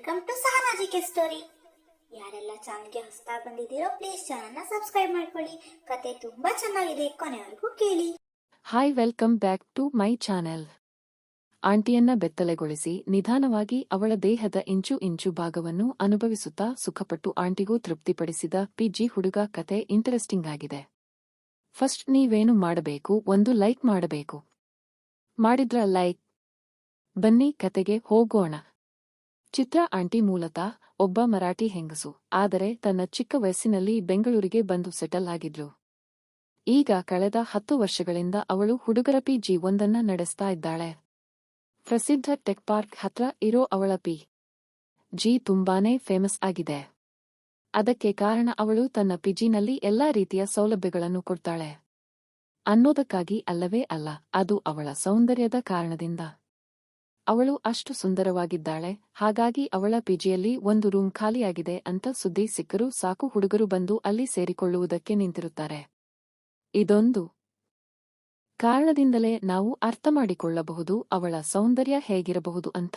Welcome to ಸಹನಾಜಿಕೆ story ಯಾರೆಲ್ಲ ಚಾನಲ್ಗೆ ಹೊಸದಾಗಿ ಬಂದಿದ್ದೀರೋ ಪ್ಲೀಸ್ ಚಾನಲ್ನ ಸಬ್ಸ್ಕ್ರೈಬ್ ಮಾಡ್ಕೊಳ್ಳಿ. ಕತೆ ತುಂಬಾ ಚೆನ್ನಾಗಿದೆ, ಕೊನೆವರೆಗೂ ಕೇಳಿ. Hi welcome back to my channel ಆಂಟಿಯನ್ನ ಬೆತ್ತಲೆಗೊಳಿಸಿ ನಿಧಾನವಾಗಿ ಅವಳ ದೇಹದ ಇಂಚು ಇಂಚು ಭಾಗವನ್ನು ಅನುಭವಿಸುತ್ತಾ ಸುಖಪಟ್ಟು ಆಂಟಿಗೂ ತೃಪ್ತಿಪಡಿಸಿದ ಪಿಜಿ ಹುಡುಗ ಕತೆ ಇಂಟರೆಸ್ಟಿಂಗ್ ಆಗಿದೆ. ಫಸ್ಟ್ ನೀವೇನು ಮಾಡಬೇಕು? ಒಂದು ಲೈಕ್ ಮಾಡಬೇಕು. ಮಾಡಿದ್ರ ಲೈಕ್ ಬನ್ನಿ, ಕತೆಗೆ ಹೋಗೋಣ. ಚಿತ್ರ ಆಂಟಿ ಮೂಲತಃ ಒಬ್ಬ ಮರಾಠಿ ಹೆಂಗಸು, ಆದರೆ ತನ್ನ ಚಿಕ್ಕ ವಯಸ್ಸಿನಲ್ಲಿ ಬೆಂಗಳೂರಿಗೆ ಬಂದು ಸೆಟಲ್ ಆಗಿದ್ಲು. ಈಗ ಕಳೆದ ಹತ್ತು ವರ್ಷಗಳಿಂದ ಅವಳು ಹುಡುಗರ ಪಿ ಜಿ ಒಂದನ್ನ ನಡೆಸ್ತಾ ಇದ್ದಾಳೆ. ಪ್ರಸಿದ್ಧ ಟೆಕ್ ಪಾರ್ಕ್ ಹತ್ರ ಇರೋ ಅವಳ ಪಿ ಜಿ ತುಂಬಾನೇ ಫೇಮಸ್ ಆಗಿದೆ. ಅದಕ್ಕೆ ಕಾರಣ ಅವಳು ತನ್ನ ಪಿಜಿನಲ್ಲಿ ಎಲ್ಲಾ ರೀತಿಯ ಸೌಲಭ್ಯಗಳನ್ನು ಕೊಡ್ತಾಳೆ. ಅನ್ನೋದಕ್ಕಾಗಿ ಅಲ್ಲವೇ ಅಲ್ಲ, ಅದು ಅವಳ ಸೌಂದರ್ಯದ ಕಾರಣದಿಂದ. ಅವಳು ಅಷ್ಟು ಸುಂದರವಾಗಿದ್ದಾಳೆ, ಹಾಗಾಗಿ ಅವಳ ಪಿಜಿಯಲ್ಲಿ ಒಂದು ರೂಮ್ ಖಾಲಿಯಾಗಿದೆ ಅಂತ ಸುದ್ದಿ ಸಿಕ್ಕರೂ ಸಾಕು ಹುಡುಗರು ಬಂದು ಅಲ್ಲಿ ಸೇರಿಕೊಳ್ಳುವುದಕ್ಕೆ ನಿಂತಿರುತ್ತಾರೆ. ಇದೊಂದು. ಕಾರಣದಿಂದಲೇ ನಾವು ಅರ್ಥ ಮಾಡಿಕೊಳ್ಳಬಹುದು ಅವಳ ಸೌಂದರ್ಯ ಹೇಗಿರಬಹುದು ಅಂತ.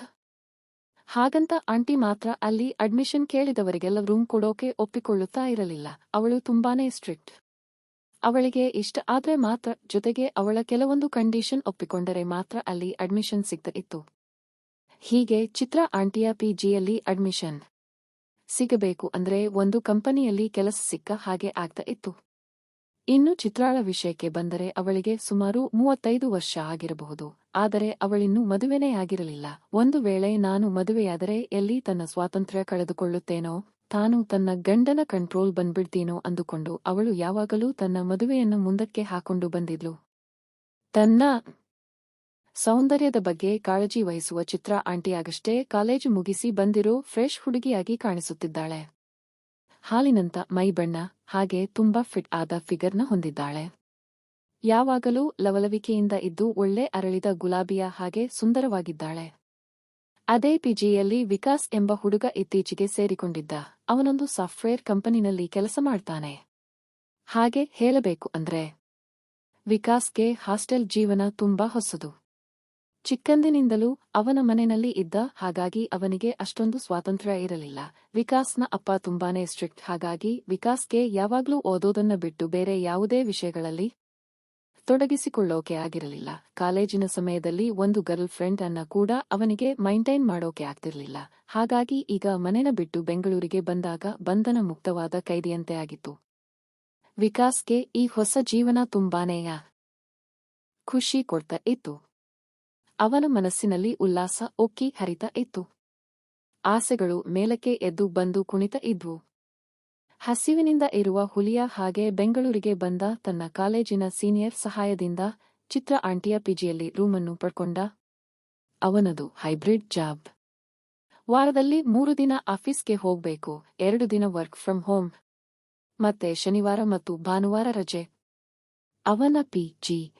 ಹಾಗಂತ ಆಂಟಿ ಮಾತ್ರ ಅಲ್ಲಿ ಅಡ್ಮಿಷನ್ ಕೇಳಿದವರಿಗೆಲ್ಲ ರೂಮ್ ಕೊಡೋಕೆ ಒಪ್ಪಿಕೊಳ್ಳುತ್ತಾ ಇರಲಿಲ್ಲ, ಅವಳು ತುಂಬಾನೇ ಸ್ಟ್ರಿಕ್ಟ್. ಅವಳಿಗೆ ಇಷ್ಟ ಆದ್ರೆ ಮಾತ್ರ ಜೊತೆಗೆ ಅವಳ ಕೆಲವೊಂದು ಕಂಡೀಷನ್ ಒಪ್ಪಿಕೊಂಡರೆ ಮಾತ್ರ ಅಲ್ಲಿ ಅಡ್ಮಿಷನ್ ಸಿಗ್ತಾ ಇತ್ತು ಹೀಗೆ ಚಿತ್ರ ಆಂಟಿಯ ಪಿಜಿಯಲ್ಲಿ ಅಡ್ಮಿಷನ್ ಸಿಗಬೇಕು ಅಂದ್ರೆ ಒಂದು ಕಂಪನಿಯಲ್ಲಿ ಕೆಲಸ ಸಿಕ್ಕ ಹಾಗೆ ಆಗ್ತಾ ಇತ್ತು. ಇನ್ನು ಚಿತ್ರಾಳ ವಿಷಯಕ್ಕೆ ಬಂದರೆ ಅವಳಿಗೆ ಸುಮಾರು ಮೂವತ್ತೈದು ವರ್ಷ ಆಗಿರಬಹುದು, ಆದರೆ ಅವಳಿನ್ನು ಮದುವೆನೇ ಆಗಿರಲಿಲ್ಲ. ಒಂದು ವೇಳೆ ನಾನು ಮದುವೆಯಾದರೆ ಎಲ್ಲಿ ತನ್ನ ಸ್ವಾತಂತ್ರ್ಯ ಕಳೆದುಕೊಳ್ಳುತ್ತೇನೋ? ತಾನು ತನ್ನ ಗಂಡನ ಕಂಟ್ರೋಲ್ ಬಂದ್ಬಿಡ್ತೀನೋ ಅಂದುಕೊಂಡು ಅವಳು ಯಾವಾಗಲೂ ತನ್ನ ಮದುವೆಯನ್ನು ಮುಂದಕ್ಕೆ ಹಾಕೊಂಡು ಬಂದಿದ್ಲು. ತನ್ನ ಸೌಂದರ್ಯದ ಬಗ್ಗೆ ಕಾಳಜಿ ವಹಿಸುವ ಚಿತ್ರ ಆಂಟಿಯಾಗಷ್ಟೇ ಕಾಲೇಜು ಮುಗಿಸಿ ಬಂದಿರೋ ಫ್ರೆಶ್ ಹುಡುಗಿಯಾಗಿ ಕಾಣಿಸುತ್ತಿದ್ದಾಳೆ. ಹಾಲಿನಂತ ಮೈ ಬಣ್ಣ, ಹಾಗೆ ತುಂಬಾ ಫಿಟ್ ಆದ ಫಿಗರ್ನ ಹೊಂದಿದ್ದಾಳೆ. ಯಾವಾಗಲೂ ಲವಲವಿಕೆಯಿಂದ ಇದ್ದು ಒಳ್ಳೆ ಅರಳಿದ ಗುಲಾಬಿಯ ಹಾಗೆ ಸುಂದರವಾಗಿದ್ದಾಳೆ. ಅದೇ ಪಿಜಿಯಲ್ಲಿ ವಿಕಾಸ್ ಎಂಬ ಹುಡುಗ ಇತ್ತೀಚೆಗೆ ಸೇರಿಕೊಂಡಿದ್ದ. ಅವನೊಂದು ಸಾಫ್ಟ್ವೇರ್ ಕಂಪನಿನಲ್ಲಿ ಕೆಲಸ ಮಾಡ್ತಾನೆ. ಹಾಗೆ ಹೇಳಬೇಕು ಅಂದ್ರೆ, ವಿಕಾಸ್ಗೆ ಹಾಸ್ಟೆಲ್ ಜೀವನ ತುಂಬಾ ಹೊಸದು. ಚಿಕ್ಕಂದಿನಿಂದಲೂ ಅವನ ಮನೆಯಲ್ಲಿ ಇದ್ದ, ಹಾಗಾಗಿ ಅವನಿಗೆ ಅಷ್ಟೊಂದು ಸ್ವಾತಂತ್ರ್ಯ ಇರಲಿಲ್ಲ. ವಿಕಾಸ್ನ ಅಪ್ಪ ತುಂಬಾನೇ ಸ್ಟ್ರಿಕ್ಟ್, ಹಾಗಾಗಿ ವಿಕಾಸ್ಗೆ ಯಾವಾಗ್ಲೂ ಓದೋದನ್ನ ಬಿಟ್ಟು ಬೇರೆ ಯಾವುದೇ ವಿಷಯಗಳಲ್ಲಿ ತೊಡಗಿಸಿಕೊಳ್ಳೋಕೆ ಆಗಿರಲಿಲ್ಲ. ಕಾಲೇಜಿನ ಸಮಯದಲ್ಲಿ ಒಂದು ಗರ್ಲ್ ಫ್ರೆಂಡ್ ಅನ್ನ ಕೂಡ ಅವನಿಗೆ ಮೈಂಟೈನ್ ಮಾಡೋಕೆ ಆಗ್ತಿರ್ಲಿಲ್ಲ. ಹಾಗಾಗಿ ಈಗ ಮನೆನ ಬಿಟ್ಟು ಬೆಂಗಳೂರಿಗೆ ಬಂದಾಗ ಬಂಧನ ಮುಕ್ತವಾದ ಕೈದಿಯಂತೆ ಆಗಿತ್ತು. ವಿಕಾಸ್ಗೆ ಈ ಹೊಸ ಜೀವನ ತುಂಬಾನೇಯ ಖುಷಿ ಕೊಡ್ತಾ ಇತ್ತು. ಅವನ ಮನಸ್ಸಿನಲ್ಲಿ ಉಲ್ಲಾಸ ಒಕ್ಕಿ ಹರಿತ ಇತ್ತು. ಆಸೆಗಳು ಮೇಲಕ್ಕೆ ಎದ್ದು ಬಂದು ಕುಣಿತ ಇದ್ವು. ಹಸಿವಿನಿಂದ ಇರುವ ಹುಲಿಯ ಹಾಗೆ ಬೆಂಗಳೂರಿಗೆ ಬಂದ ತನ್ನ ಕಾಲೇಜಿನ ಸೀನಿಯರ್ ಸಹಾಯದಿಂದ ಚಿತ್ರ ಆಂಟಿಯ ಪಿಜಿಯಲ್ಲಿ ರೂಮನ್ನು ಪಡ್ಕೊಂಡ ಅವನದು ಹೈಬ್ರಿಡ್ ಜಾಬ್. ವಾರದಲ್ಲಿ ಮೂರು ದಿನ ಆಫೀಸ್ಗೆ ಹೋಗ್ಬೇಕು, ಎರಡು ದಿನ ವರ್ಕ್ ಫ್ರಮ್ ಹೋಮ್, ಮತ್ತೆ ಶನಿವಾರ ಮತ್ತು ಭಾನುವಾರ ರಜೆ. ಅವನ ಪಿಜಿ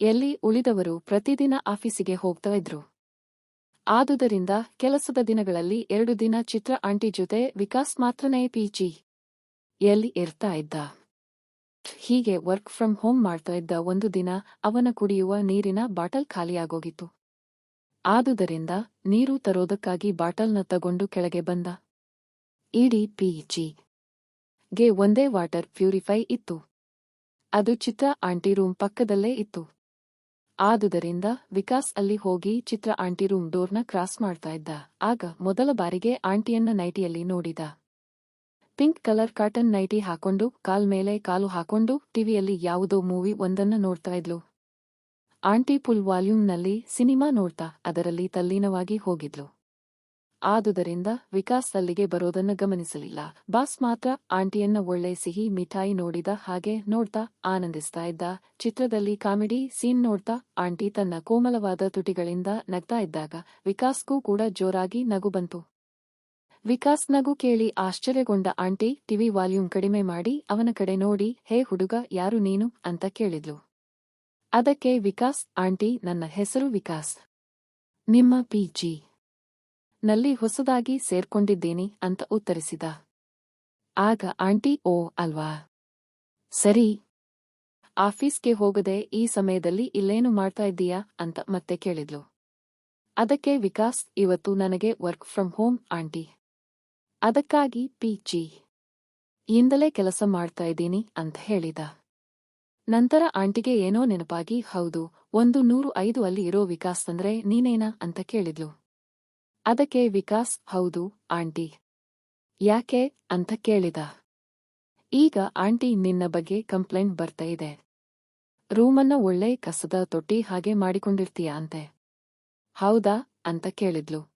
ಎಲ್ಲಿ ಉಳಿದವರು ಪ್ರತಿದಿನ ಆಫೀಸಿಗೆ ಹೋಗ್ತಾ ಇದ್ರು. ಆದುದರಿಂದ ಕೆಲಸದ ದಿನಗಳಲ್ಲಿ ಎರಡು ದಿನ ಚಿತ್ರ ಆಂಟಿ ಜೊತೆ ವಿಕಾಸ್ ಮಾತ್ರನೇ ಪಿಜಿ. ಎಲ್ಲಿ ಇರ್ತಾ ಇದ್ದ? ಹೀಗೆ ವರ್ಕ್ ಫ್ರಮ್ ಹೋಮ್ ಮಾಡ್ತಾ ಇದ್ದ ಒಂದು ದಿನ ಅವನ ಕುಡಿಯುವ ನೀರಿನ ಬಾಟಲ್ ಖಾಲಿಯಾಗೋಗಿತ್ತು. ಆದುದರಿಂದ ನೀರು ತರೋದಕ್ಕಾಗಿ ಬಾಟಲ್ನ ತಗೊಂಡು ಕೆಳಗೆ ಬಂದ. ಇಡಿ ಪಿಜಿ ಗೆ ಒಂದೇ ವಾಟರ್ ಪ್ಯೂರಿಫೈ ಇತ್ತು. ಅದು ಚಿತ್ರ ಆಂಟಿ ರೂಮ್ ಪಕ್ಕದಲ್ಲೇ ಇತ್ತು. ಆದುದರಿಂದ ವಿಕಾಸ್ ಅಲ್ಲಿ ಹೋಗಿ ಚಿತ್ರ ಆಂಟಿ ರೂಮ್ ಡೋರ್ನ ಕ್ರಾಸ್ ಮಾಡ್ತಾ ಇದ್ದ. ಆಗ ಮೊದಲ ಬಾರಿಗೆ ಆಂಟಿಯನ್ನ ನೈಟಿಯಲ್ಲಿ ನೋಡಿದ. ಪಿಂಕ್ ಕಲರ್ ಕಾಟನ್ ನೈಟಿ ಹಾಕೊಂಡು ಕಾಲ್ ಮೇಲೆ ಕಾಲು ಹಾಕೊಂಡು ಟಿವಿಯಲ್ಲಿ ಯಾವುದೋ ಮೂವಿ ಒಂದನ್ನ ನೋಡ್ತಾ ಇದ್ಲು. ಆಂಟಿ ಪುಲ್ ವಾಲ್ಯೂಮ್ನಲ್ಲಿ ಸಿನಿಮಾ ನೋಡ್ತಾ ಅದರಲ್ಲಿ ತಲ್ಲೀನವಾಗಿ ಹೋಗಿದ್ಲು. ಆದುದರಿಂದ ವಿಕಾಸ್ ಅಲ್ಲಿಗೆ ಬರೋದನ್ನ ಗಮನಿಸಲಿಲ್ಲ. ಬಾಸ್ ಮಾತ್ರ ಆಂಟಿಯನ್ನ ಒಳ್ಳೆ ಸಿಹಿ ಮಿಠಾಯಿ ನೋಡಿದ ಹಾಗೆ ನೋಡ್ತಾ ಆನಂದಿಸ್ತಾ ಇದ್ದ. ಚಿತ್ರದಲ್ಲಿ ಕಾಮಿಡಿ ಸೀನ್ ನೋಡ್ತಾ ಆಂಟಿ ತನ್ನ ಕೋಮಲವಾದ ತುಟಿಗಳಿಂದ ನಗ್ತಾ ಇದ್ದಾಗ ವಿಕಾಸ್ಗೂ ಕೂಡ ಜೋರಾಗಿ ನಗು ಬಂತು. ವಿಕಾಸ್ ನಗು ಕೇಳಿ ಆಶ್ಚರ್ಯಗೊಂಡ ಆಂಟಿ, ಟಿವಿ ವಾಲ್ಯೂಮ್ ಕಡಿಮೆ ಮಾಡಿ, ಅವನ ಕಡೆ ನೋಡಿ, ಹೇ ಹುಡುಗ, ಯಾರು ನೀನು? ಅಂತ ಕೇಳಿದ್ಲು. ಅದಕ್ಕೆ ವಿಕಾಸ್, ಆಂಟಿ, ನನ್ನ ಹೆಸರು ವಿಕಾಸ್. ನಿಮ್ಮ ಪಿಜಿ ನಲ್ಲಿ ಹೊಸದಾಗಿ ಸೇರ್ಕೊಂಡಿದ್ದೀನಿ, ಅಂತ ಉತ್ತರಿಸಿದ. ಆಗ ಆಂಟಿ, ಓ, ಅಲ್ವಾ? ಸರಿ. ಆಫೀಸ್ಗೆ ಹೋಗದೆ ಈ ಸಮಯದಲ್ಲಿ ಇಲ್ಲೇನು ಮಾಡ್ತಾ ಇದ್ದೀಯಾ? ಅಂತ ಮತ್ತೆ ಕೇಳಿದ್ಲು. ಅದಕ್ಕೆ ವಿಕಾಸ್, ಇವತ್ತು ನನಗೆ ವರ್ಕ್ ಫ್ರಮ್ ಹೋಮ್, ಆಂಟಿ. ಅದಕ್ಕಾಗಿ ಪಿ ಜಿ ಇಂದಲೇ ಕೆಲಸ ಮಾಡ್ತಾ ಇದ್ದೀನಿ ಅಂತ ಹೇಳಿದ. ನಂತರ ಆಂಟಿಗೆ ಏನೋ ನೆನಪಾಗಿ, ಹೌದು, ಒಂದು ನೂರು ಐದು ಅಲ್ಲಿ ಇರೋ ವಿಕಾಸ್ ಅಂದ್ರೆ ನೀನೇನಾ ಅಂತ ಕೇಳಿದ್ಲು. ಅದಕ್ಕೆ, ವಿಕಾಸ್, ಹೌದು, ಆಂಟಿ. ಯಾಕೆ ಅಂತ ಕೇಳಿದ. ಈಗ ಆಂಟಿ ನಿನ್ನ ಬಗ್ಗೆ ಕಂಪ್ಲೇಂಟ್ ಬರ್ತಾ ಇದೆ. ರೂಮನ್ನ ಒಳ್ಳೆ ಕಸದ ತೊಟ್ಟಿ ಹಾಗೆ ಮಾಡಿಕೊಂಡಿರ್ತೀಯ ಅಂತೆ. ಹೌದಾ ಅಂತ ಕೇಳಿದ್ಲು.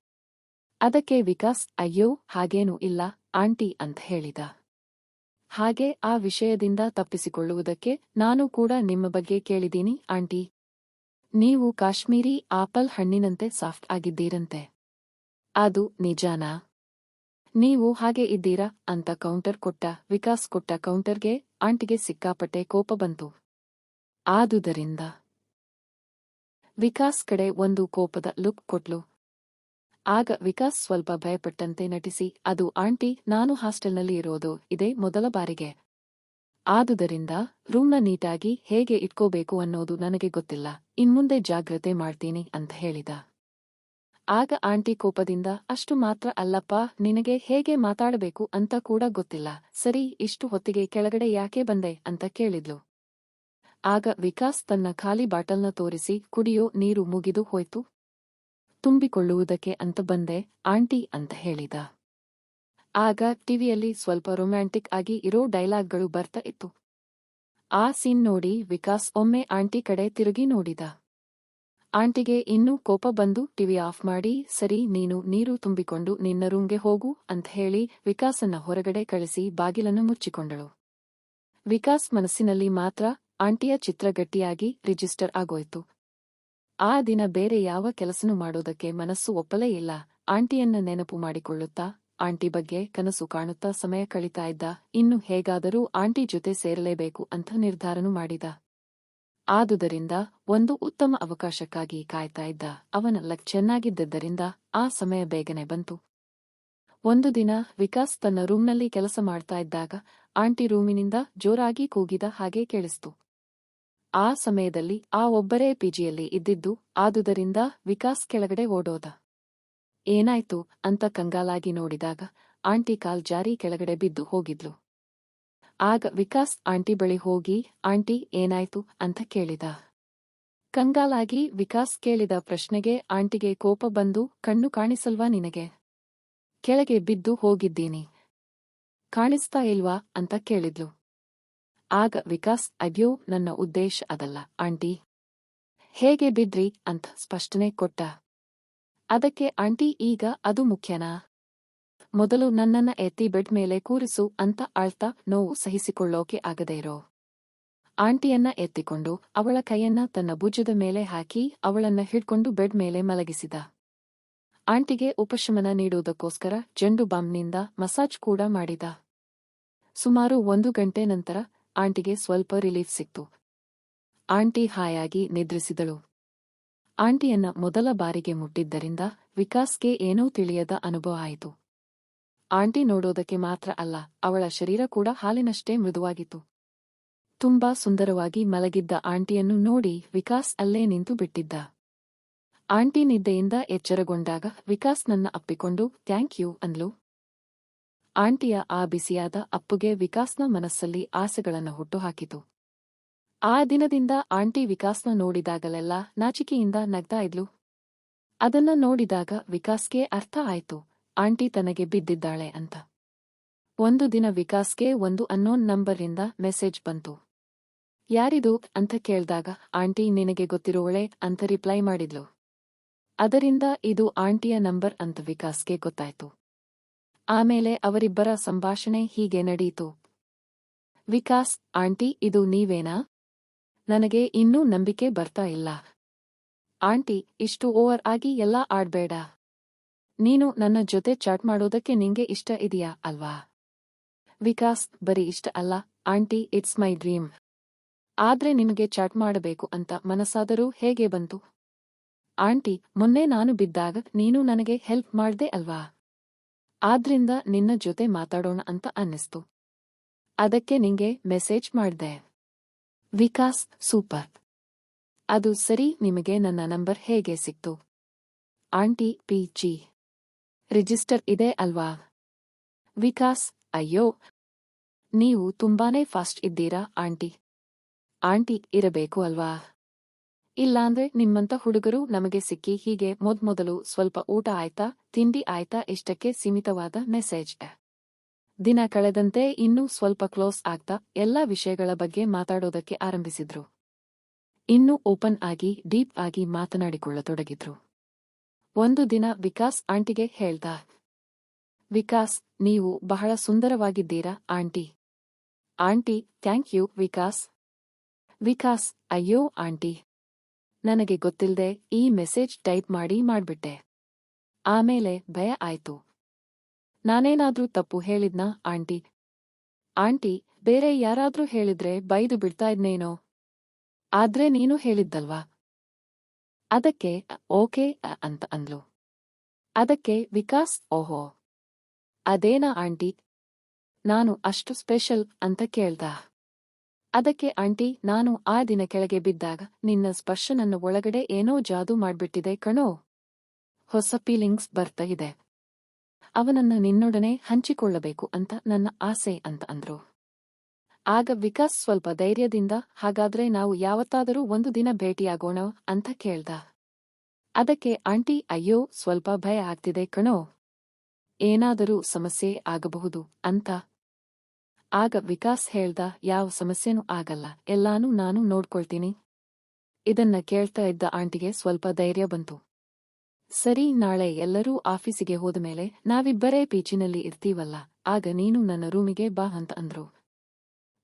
ಅದಕ್ಕೆ ವಿಕಾಸ್, ಅಯ್ಯೋ, ಹಾಗೇನೂ ಇಲ್ಲ, ಆಂಟಿ ಅಂತ ಹೇಳಿದ. ಹಾಗೆ ಆ ವಿಷಯದಿಂದ ತಪ್ಪಿಸಿಕೊಳ್ಳುವುದಕ್ಕೆ ನಾನು ಕೂಡ ನಿಮ್ಮ ಬಗ್ಗೆ ಕೇಳಿದ್ದೀನಿ, ಆಂಟಿ. ನೀವು ಕಾಶ್ಮೀರಿ ಆಪಲ್ ಹಣ್ಣಿನಂತೆ ಸಾಫ್ಟ್ ಆಗಿದ್ದೀರಂತೆ. ಅದು ನಿಜಾನಾ? ನೀವು ಹಾಗೆ ಇದ್ದೀರಾ ಅಂತ ಕೌಂಟರ್ ಕೊಟ್ಟ, ವಿಕಾಸ್ ಕೊಟ್ಟ ಕೌಂಟರ್ಗೆ ಆಂಟಿಗೆ ಸಿಕ್ಕಾಪಟ್ಟೆ ಕೋಪ ಬಂತು. ಆದುದರಿಂದ. ವಿಕಾಸ್ ಕಡೆ ಒಂದು ಕೋಪದ ಲುಕ್ ಕೊಟ್ಲು ಆಗ ವಿಕಾಸ್ ಸ್ವಲ್ಪ ಭಯಪಟ್ಟಂತೆ ನಟಿಸಿ, ಅದು ಆಂಟಿ, ನಾನು ಹಾಸ್ಟೆಲ್ನಲ್ಲಿ ಇರೋದು, ಇದೇ ಮೊದಲ ಬಾರಿಗೆ. ಆದುದರಿಂದ ರೂಮ್ನ ನೀಟಾಗಿ ಹೇಗೆ ಇಟ್ಕೋಬೇಕು ಅನ್ನೋದು ನನಗೆ ಗೊತ್ತಿಲ್ಲ, ಇನ್ಮುಂದೆ ಜಾಗ್ರತೆ ಮಾಡ್ತೀನಿ, ಅಂತ ಹೇಳಿದ. ಆಗ ಆಂಟಿ ಕೋಪದಿಂದ, ಅಷ್ಟು ಮಾತ್ರ ಅಲ್ಲಪ್ಪ, ನಿನಗೆ ಹೇಗೆ ಮಾತಾಡಬೇಕು ಅಂತ ಕೂಡ ಗೊತ್ತಿಲ್ಲ, ಸರಿ, ಇಷ್ಟು ಹೊತ್ತಿಗೆ ಕೆಳಗಡೆ ಯಾಕೆ ಬಂದೆ? ಅಂತ ಕೇಳಿದ್ಲು. ಆಗ ವಿಕಾಸ್ ತನ್ನ ಖಾಲಿ ಬಾಟಲ್ನ ತೋರಿಸಿ, ಕುಡಿಯೋ ನೀರು ಮುಗಿದು ಹೋಯ್ತು ತುಂಬಿಕೊಳ್ಳುವುದಕ್ಕೆ ಅಂತ ಬಂದೆ, ಆಂಟಿ ಅಂತ ಹೇಳಿದ. ಆಗ ಟಿವಿಯಲ್ಲಿ ಸ್ವಲ್ಪ ರೊಮ್ಯಾಂಟಿಕ್ ಆಗಿ ಇರೋ ಡೈಲಾಗ್ಗಳು ಬರ್ತಾ ಇತ್ತು. ಆ ಸೀನ್ ನೋಡಿ ವಿಕಾಸ್ ಒಮ್ಮೆ ಆಂಟಿ ಕಡೆ ತಿರುಗಿ ನೋಡಿದ. ಆಂಟಿಗೆ ಇನ್ನೂ ಕೋಪ ಬಂದು ಟಿವಿ ಆಫ್ ಮಾಡಿ, ಸರಿ ನೀನು ನೀರು ತುಂಬಿಕೊಂಡು ನಿನ್ನ ರೂಮ್ಗೆ ಹೋಗು ಅಂತ ಹೇಳಿ ವಿಕಾಸನ್ನ ಹೊರಗಡೆ ಕಳಿಸಿ ಬಾಗಿಲನ್ನು ಮುಚ್ಚಿಕೊಂಡಳು. ವಿಕಾಸ್ ಮನಸ್ಸಿನಲ್ಲಿ ಮಾತ್ರ ಆಂಟಿಯ ಚಿತ್ರ ಗಟ್ಟಿಯಾಗಿ ರಿಜಿಸ್ಟರ್ ಆಗೋಯ್ತು. ಆ ದಿನ ಬೇರೆ ಯಾವ ಕೆಲಸನೂ ಮಾಡೋದಕ್ಕೆ ಮನಸ್ಸು ಒಪ್ಪಲೇ ಇಲ್ಲ. ಆಂಟಿಯನ್ನ ನೆನಪು ಮಾಡಿಕೊಳ್ಳುತ್ತಾ, ಆಂಟಿ ಬಗ್ಗೆ ಕನಸು ಕಾಣುತ್ತಾ ಸಮಯ ಕಳೀತಾ ಇದ್ದ, ಇನ್ನು ಹೇಗಾದರೂ ಆಂಟಿ ಜೊತೆ ಸೇರಲೇಬೇಕು ಅಂತ ನಿರ್ಧಾರನು ಮಾಡಿದ. ಆದುದರಿಂದ ಒಂದು ಉತ್ತಮ ಅವಕಾಶಕ್ಕಾಗಿ ಕಾಯ್ತಾ ಇದ್ದ. ಅವನ ಲಕ್ ಚೆನ್ನಾಗಿದ್ದರಿಂದ ಆ ಸಮಯ ಬೇಗನೆ ಬಂತು. ಒಂದು ದಿನ ವಿಕಾಸ್ ತನ್ನ ರೂಮ್ನಲ್ಲಿ ಕೆಲಸ ಮಾಡ್ತಾ ಇದ್ದಾಗ, ಆಂಟಿ ರೂಮಿನಿಂದ ಜೋರಾಗಿ ಕೂಗಿದ ಹಾಗೆ ಕೇಳಿಸ್ತು. ಆ ಸಮಯದಲ್ಲಿ ಆ ಒಬ್ಬರೇ ಪಿಜಿಯಲ್ಲಿ ಇದ್ದಿದ್ದು, ಆದುದರಿಂದ ವಿಕಾಸ್ ಕೆಳಗಡೆ ಓಡೋದ. ಏನಾಯ್ತು ಅಂತ ಕಂಗಾಲಾಗಿ ನೋಡಿದಾಗ ಆಂಟಿ ಕಾಲ್ ಜಾರಿ ಕೆಳಗಡೆ ಬಿದ್ದು ಹೋಗಿದ್ಲು. ಆಗ ವಿಕಾಸ್ ಆಂಟಿ ಬಳಿ ಹೋಗಿ, ಆಂಟಿ, ಏನಾಯ್ತು ಅಂತ ಕೇಳಿದ. ಕಂಗಾಲಾಗಿ ವಿಕಾಸ್ ಕೇಳಿದ ಪ್ರಶ್ನೆಗೆ ಆಂಟಿಗೆ ಕೋಪ ಬಂದು, ಕಣ್ಣು ಕಾಣಿಸಲ್ವಾ ನಿನಗೆ? ಕೆಳಗೆ ಬಿದ್ದು ಹೋಗಿದ್ದೀನಿ. ಕಾಣಿಸ್ತಾ ಇಲ್ವಾ? ಅಂತ ಕೇಳಿದ್ಲು. ಆಗ ವಿಕಾಸ್, ಅಯ್ಯೋ, ನನ್ನ ಉದ್ದೇಶ ಅದಲ್ಲ, ಆಂಟಿ. ಹೇಗೆ ಬಿದ್ರಿ ಅಂತ ಸ್ಪಷ್ಟನೆ ಕೊಟ್ಟ. ಅದಕ್ಕೆ, ಆಂಟಿ, ಈಗ ಅದು ಮುಖ್ಯನಾ? ಮೊದಲು ನನ್ನನ್ನ ಎತ್ತಿ ಬೆಡ್ ಮೇಲೆ ಕೂರಿಸು ಅಂತ ಆಳ್ತಾ ನೋವು ಸಹಿಸಿಕೊಳ್ಳೋಕೆ ಆಗದೇ ಇರೋ. ಆಂಟಿಯನ್ನ ಎತ್ತಿಕೊಂಡು ಅವಳ ಕೈಯನ್ನ ತನ್ನ ಭುಜದ ಮೇಲೆ ಹಾಕಿ ಅವಳನ್ನ ಹಿಡ್ಕೊಂಡು ಬೆಡ್ ಮೇಲೆ ಮಲಗಿಸಿದ. ಆಂಟಿಗೆ ಉಪಶಮನ ನೀಡುವುದಕ್ಕೋಸ್ಕರ ಜಂಡು ಬಾಂಬ್ನಿಂದ ಮಸಾಜ್ ಕೂಡ ಮಾಡಿದ. ಸುಮಾರು ಒಂದು ಗಂಟೆ ನಂತರ ಆಂಟಿಗೆ ಸ್ವಲ್ಪ ರಿಲೀಫ್ ಸಿಕ್ತು. ಆಂಟಿ ಹಾಯಾಗಿ ನಿದ್ರಿಸಿದಳು. ಆಂಟಿಯನ್ನ ಮೊದಲ ಬಾರಿಗೆ ಮುಟ್ಟಿದ್ದರಿಂದ ವಿಕಾಸ್ಗೆ ಏನೂ ತಿಳಿಯದ ಅನುಭವ ಆಯಿತು. ಆಂಟಿ ನೋಡೋದಕ್ಕೆ ಮಾತ್ರ ಅಲ್ಲ, ಅವಳ ಶರೀರ ಕೂಡ ಹಾಲಿನಷ್ಟೇ ಮೃದುವಾಗಿತ್ತು. ತುಂಬಾ ಸುಂದರವಾಗಿ ಮಲಗಿದ್ದ ಆಂಟಿಯನ್ನು ನೋಡಿ ವಿಕಾಸ್ ಅಲ್ಲೇ ನಿಂತು ಬಿಟ್ಟಿದ್ದ. ಆಂಟಿ ನಿದ್ದೆಯಿಂದ ಎಚ್ಚರಗೊಂಡಾಗ ವಿಕಾಸ್ ನನ್ನ ಅಪ್ಪಿಕೊಂಡು ಥ್ಯಾಂಕ್ ಯು ಅಂದ್ಲು. ಆಂಟಿಯ ಆ ಬಿಸಿಯಾದ ಅಪ್ಪುಗೆ ವಿಕಾಸ್ನ ಮನಸ್ಸಲ್ಲಿ ಆಸೆಗಳನ್ನು ಹುಟ್ಟುಹಾಕಿತು. ಆ ದಿನದಿಂದ ಆಂಟಿ ವಿಕಾಸ್ನ ನೋಡಿದಾಗಲೆಲ್ಲ ನಾಚಿಕೆಯಿಂದ ನಗ್ತಾ ಇದ್ಲು. ಅದನ್ನ ನೋಡಿದಾಗ ವಿಕಾಸ್ಗೆ ಅರ್ಥ ಆಯ್ತು, ಆಂಟಿ ತನಗೆ ಬಿದ್ದಿದ್ದಾಳೆ ಅಂತ. ಒಂದು ದಿನ ವಿಕಾಸ್ಗೆ ಒಂದು ಅನ್ನೋನ್ ನಂಬರಿಂದ ಮೆಸೇಜ್ ಬಂತು. ಯಾರಿದು? ಅಂತ ಕೇಳ್ದಾಗ ಆಂಟಿ, ನಿನಗೆ ಗೊತ್ತಿರುವಳೆ ಅಂತ ರಿಪ್ಲೈ ಮಾಡಿದ್ಲು. ಅದರಿಂದ ಇದು ಆಂಟಿಯ ನಂಬರ್ ಅಂತ ವಿಕಾಸ್ಗೆ ಗೊತ್ತಾಯ್ತು. ಆಮೇಲೆ ಅವರಿಬ್ಬರ ಸಂಭಾಷಣೆ ಹೀಗೆ ನಡೆಯಿತು. ವಿಕಾಸ್, ಆಂಟಿ, ಇದು ನೀವೇನಾ? ನನಗೆ ಇನ್ನೂ ನಂಬಿಕೆ ಬರ್ತಾ ಇಲ್ಲ. ಆಂಟಿ, ಇಷ್ಟು ಓವರ್ ಆಗಿ ಎಲ್ಲ ಆಡ್ಬೇಡ. ನೀನು ನನ್ನ ಜೊತೆ ಚಾಟ್ ಮಾಡೋದಕ್ಕೆ ನಿಂಗೆ ಇಷ್ಟ ಇದೆಯಾ ಅಲ್ವಾ? ವಿಕಾಸ್, ಬರೀ ಇಷ್ಟ ಅಲ್ಲ. Aunty, it's my dream. ಆದ್ರೆ ನಿಮಗೆ ಚಾಟ್ ಮಾಡಬೇಕು ಅಂತ ಮನಸ್ಸಾದರೂ ಹೇಗೆ ಬಂತು? ಆಂಟಿ, ಮೊನ್ನೆ ನಾನು ಬಿದ್ದಾಗ ನೀನು ನನಗೆ ಹೆಲ್ಪ್ ಮಾಡ್ದೆ ಅಲ್ವಾ? ಆದ್ರಿಂದ ನಿನ್ನ ಜೊತೆ ಮಾತಾಡೋಣ ಅಂತ ಅನ್ನಿಸ್ತು. ಅದಕ್ಕೆ ನಿಂಗೆ ಮೆಸೇಜ್ ಮಾಡ್ದೆ. ವಿಕಾಸ್, ಸೂಪರ್. ಅದು ಸರಿ, ನಿಮಗೆ ನನ್ನ ನಂಬರ್ ಹೇಗೆ ಸಿಕ್ತು? Aunty, P G. ರಿಜಿಸ್ಟರ್ ಇದೆ ಅಲ್ವಾ? ವಿಕಾಸ್, ಅಯ್ಯೋ. ನೀವು ತುಂಬಾನೇ ಫಾಸ್ಟ್ ಇದ್ದೀರಾ, ಆಂಟಿ. ಆಂಟಿ, ಇರಬೇಕು ಅಲ್ವಾ? ಇಲ್ಲಾಂದ್ರೆ ನಿಮ್ಮಂತ ಹುಡುಗರು ನಮಗೆ ಸಿಕ್ಕಿ ಹೀಗೆ ಮೊದ್ಮೊದಲು ಸ್ವಲ್ಪ ಊಟ ಆಯ್ತಾ, ತಿಂಡಿ ಆಯ್ತಾ ಇಷ್ಟಕ್ಕೆ ಸೀಮಿತವಾದ ಮೆಸೇಜ್. ದಿನ ಕಳೆದಂತೆ ಇನ್ನೂ ಸ್ವಲ್ಪ ಕ್ಲೋಸ್ ಆಗ್ತಾ ಎಲ್ಲಾ ವಿಷಯಗಳ ಬಗ್ಗೆ ಮಾತಾಡೋದಕ್ಕೆ ಆರಂಭಿಸಿದ್ರು. ಇನ್ನೂ ಓಪನ್ ಆಗಿ, ಡೀಪ್ ಆಗಿ ಮಾತನಾಡಿಕೊಳ್ಳತೊಡಗಿದ್ರು. ಒಂದು ದಿನ ವಿಕಾಸ್ ಆಂಟಿಗೆ ಹೇಳ್ದ, ವಿಕಾಸ್, ನೀವು ಬಹಳ ಸುಂದರವಾಗಿದ್ದೀರಾ aunty? Aunty, thank you Vikas. Vikas, ಅಯ್ಯೋ ಆಂಟಿ ನನಗೆ ಗೊತ್ತಿಲ್ದೆ ಈ ಮೆಸೇಜ್ ಟೈಪ್ ಮಾಡಿ ಮಾಡ್ಬಿಟ್ಟೆ. ಆಮೇಲೆ ಭಯ ಆಯ್ತು. ನಾನೇನಾದ್ರೂ ತಪ್ಪು ಹೇಳಿದ್ನಾ, ಆಂಟಿ? ಆಂಟಿ, ಬೇರೆ ಯಾರಾದ್ರೂ ಹೇಳಿದ್ರೆ ಬೈದು ಬಿಡ್ತಾ ಇದ್ನೇನೋ? ಆದ್ರೆ ನೀನು ಹೇಳಿದ್ದಲ್ವಾ? ಅದಕ್ಕೆ, ಓಕೆ ಅಂತ ಅಂದ್ಲು. ಅದಕ್ಕೆ ವಿಕಾಸ್, ಓಹೋ. ಅದೇನಾ, ಆಂಟಿ? ನಾನು ಅಷ್ಟು ಸ್ಪೆಷಲ್ ಅಂತ ಕೇಳ್ದ. ಅದಕ್ಕೆ, ಆಂಟಿ, ನಾನು ಆ ದಿನ ಕೆಳಗೆ ಬಿದ್ದಾಗ ನಿನ್ನ ಸ್ಪರ್ಶ ನನ್ನ ಒಳಗಡೆ ಏನೋ ಜಾದೂ ಮಾಡ್ಬಿಟ್ಟಿದೆ ಕಣೋ. ಹೊಸ ಫೀಲಿಂಗ್ಸ್ ಬರ್ತಾ ಇದೆ. ಅವನನ್ನ ನಿನ್ನೊಡನೆ ಹಂಚಿಕೊಳ್ಳಬೇಕು ಅಂತ ನನ್ನ ಆಸೆ ಅಂತ ಅಂದ್ರು. ಆಗ ವಿಕಾಸ್ ಸ್ವಲ್ಪ ಧೈರ್ಯದಿಂದ, ಹಾಗಾದ್ರೆ ನಾವು ಯಾವತ್ತಾದರೂ ಒಂದು ದಿನ ಭೇಟಿಯಾಗೋಣ ಅಂತ ಕೇಳ್ದ. ಅದಕ್ಕೆ, ಆಂಟಿ, ಅಯ್ಯೋ, ಸ್ವಲ್ಪ ಭಯ ಆಗ್ತಿದೆ ಕಣೋ. ಏನಾದರೂ ಸಮಸ್ಯೆ ಆಗಬಹುದು ಅಂತ ಆಗ ವಿಕಾಸ್ ಹೇಳ್ದ, ಯಾವ ಸಮಸ್ಯೆನೂ ಆಗಲ್ಲ. ಎಲ್ಲಾನೂ ನಾನು ನೋಡ್ಕೊಳ್ತೀನಿ. ಇದನ್ನ ಕೇಳ್ತಾ ಇದ್ದ ಆಂಟಿಗೆ ಸ್ವಲ್ಪ ಧೈರ್ಯ ಬಂತು. ಸರಿ, ನಾಳೆ ಎಲ್ಲರೂ ಆಫೀಸಿಗೆ ಹೋದ ಮೇಲೆ ನಾವಿಬ್ಬರೇ ಪೀಚಿನಲ್ಲಿ ಇರ್ತೀವಲ್ಲ. ಆಗ ನೀನು ನನ್ನ ರೂಮಿಗೆ ಬಾ ಅಂತ ಅಂದ್ರು.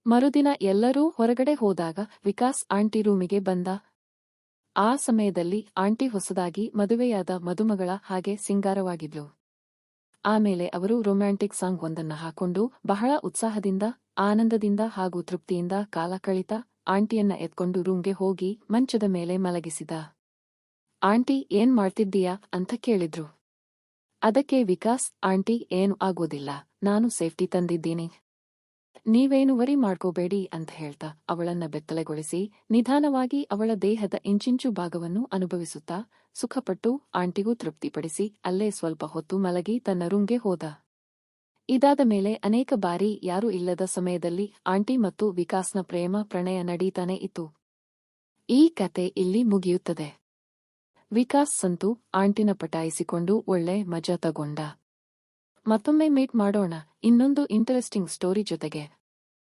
ಮರುದಿನ ಎಲ್ಲರೂ ಹೊರಗಡೆ ಹೋದಾಗ ವಿಕಾಸ್ ಆಂಟಿ ರೂಮಿಗೆ ಬಂದ. ಆ ಸಮಯದಲ್ಲಿ ಆಂಟಿ ಹೊಸದಾಗಿ ಮದುವೆಯಾದ ಮದುಮಗಳ ಹಾಗೆ ಸಿಂಗಾರವಾಗಿದ್ಲು. ಆಮೇಲೆ ಅವರು ರೊಮ್ಯಾಂಟಿಕ್ ಸಾಂಗ್ ಒಂದನ್ನ ಹಾಕೊಂಡು ಬಹಳ ಉತ್ಸಾಹದಿಂದ, ಆನಂದದಿಂದ ಹಾಗೂ ತೃಪ್ತಿಯಿಂದ ಕಾಲ ಕಳಿತ ಆಂಟಿಯನ್ನ ಎತ್ಕೊಂಡು ರೂಮ್ಗೆ ಹೋಗಿ ಮಂಚದ ಮೇಲೆ ಮಲಗಿಸಿದ. ಆಂಟಿ, ಏನ್ ಮಾಡ್ತಿದ್ದೀಯಾ? ಅಂತ ಕೇಳಿದ್ರು. ಅದಕ್ಕೆ ವಿಕಾಸ್, ಆಂಟಿ, ಏನು ಆಗೋದಿಲ್ಲ. ನಾನು ಸೇಫ್ಟಿ ತಂದಿದ್ದೀನಿ. ನೀವೇನು ವರಿ ಮಾಡ್ಕೋಬೇಡಿ ಅಂತ ಹೇಳ್ತಾ ಅವಳನ್ನ ಬೆತ್ತಲೆಗೊಳಿಸಿ ನಿಧಾನವಾಗಿ ಅವಳ ದೇಹದ ಇಂಚಿಂಚು ಭಾಗವನ್ನು ಅನುಭವಿಸುತ್ತಾ ಸುಖಪಟ್ಟು ಆಂಟಿಗೂ ತೃಪ್ತಿಪಡಿಸಿ ಅಲ್ಲೇ ಸ್ವಲ್ಪ ಹೊತ್ತು ಮಲಗಿ ತನ್ನ ರೂಮ್ಗೆ ಹೋದ. ಇದಾದ ಮೇಲೆ ಅನೇಕ ಬಾರಿ ಯಾರೂ ಇಲ್ಲದ ಸಮಯದಲ್ಲಿ ಆಂಟಿ ಮತ್ತು ವಿಕಾಸ್ನ ಪ್ರೇಮ ಪ್ರಣಯ ನಡೀತಾನೆ ಇತ್ತು. ಈ ಕತೆ ಇಲ್ಲಿ ಮುಗಿಯುತ್ತದೆ. ವಿಕಾಸ್ ಸಂತು ಆಂಟಿನ ಪಟಾಯಿಸಿಕೊಂಡು ಒಳ್ಳೆ ಮಜಾ ತಗೊಂಡ. ಮತ್ತೊಮ್ಮೆ ಮೀಟ್ ಮಾಡೋಣ ಇನ್ನೊಂದು ಇಂಟರೆಸ್ಟಿಂಗ್ ಸ್ಟೋರಿ ಜೊತೆಗೆ.